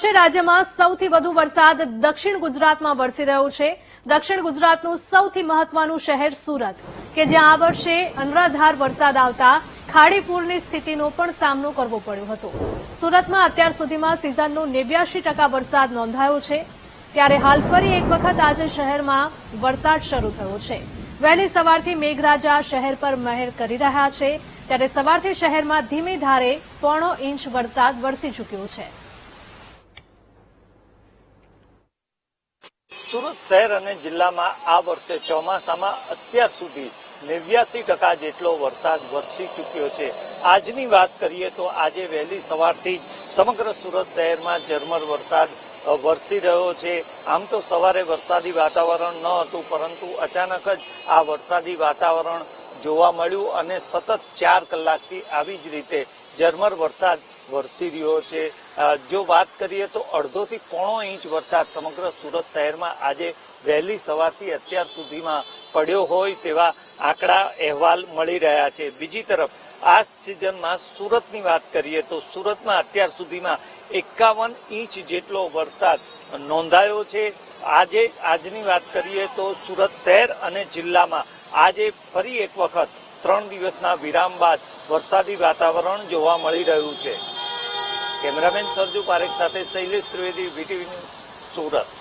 વર્ષે રાજ્યમાં સૌથી વધુ વરસાદ દક્ષિણ ગુજરાતમાં વરસી રહ્યો છે. દક્ષિણ ગુજરાતનું સૌથી મહત્વનું શહેર સુરત, કે જ્યાં આ વર્ષે અનરાધાર વરસાદ આવતા ખાડીપુરની સ્થિતિનો પણ સામનો કરવો પડ્યો હતો. સુરતમાં અત્યાર સુધીમાં સિઝનનો નેવ્યાશી ટકા વરસાદ નોંધાયો છે. ત્યારે હાલ ફરી એક વખત આજે શહેરમાં વરસાદ શરૂ થયો છે. વહેલી સવારથી મેઘરાજા શહેર પર મહેર કરી રહ્યા છે. ત્યારે સવારથી શહેરમાં ધીમી ધારે પોણો ઇંચ વરસાદ વરસી ચૂક્યો છે. સુરત શહેર અને જિલ્લામાં આ વર્ષે ચોમાસામાં અત્યાર સુધી નેવ્યાસી ટકા જેટલો વરસાદ વરસી ચૂક્યો છે. આજની વાત કરીએ તો આજે વહેલી સવારથી સમગ્ર સુરત શહેરમાં ઝરમર વરસાદ વરસી રહ્યો છે. આમ તો સવારે વરસાદી વાતાવરણ ન હતું, પરંતુ અચાનક જ આ વરસાદી વાતાવરણ જોવા મળ્યું અને સતત ચાર કલાકથી આવી જ રીતે ઝરમર વરસાદ વરસી રહ્યો છે. જો વાત કરીએ તો અડધોથી પોણો ઇંચ વરસાદ સમગ્ર સુરત શહેરમાં આજે વહેલી સવારથી અત્યાર સુધીમાં પડ્યો હોય તેવા આંકડા, અહેવાલ મળી રહ્યા છે. બીજી તરફ, આ સિઝનમાં સુરતની વાત કરીએ તો સુરતમાં અત્યાર સુધીમાં એકાવન ઇંચ જેટલો વરસાદ નોંધાયો છે. આજે, આજની વાત કરીએ તો સુરત શહેર અને જિલ્લામાં આજે ફરી એક વખત ત્રણ દિવસના વિરામ બાદ વરસાદી વાતાવરણ જોવા મળી રહ્યું છે. કેમેરામેન સરજુ પારેખ સાથે શૈલેષ ત્રિવેદી, વીટીવી સુરત.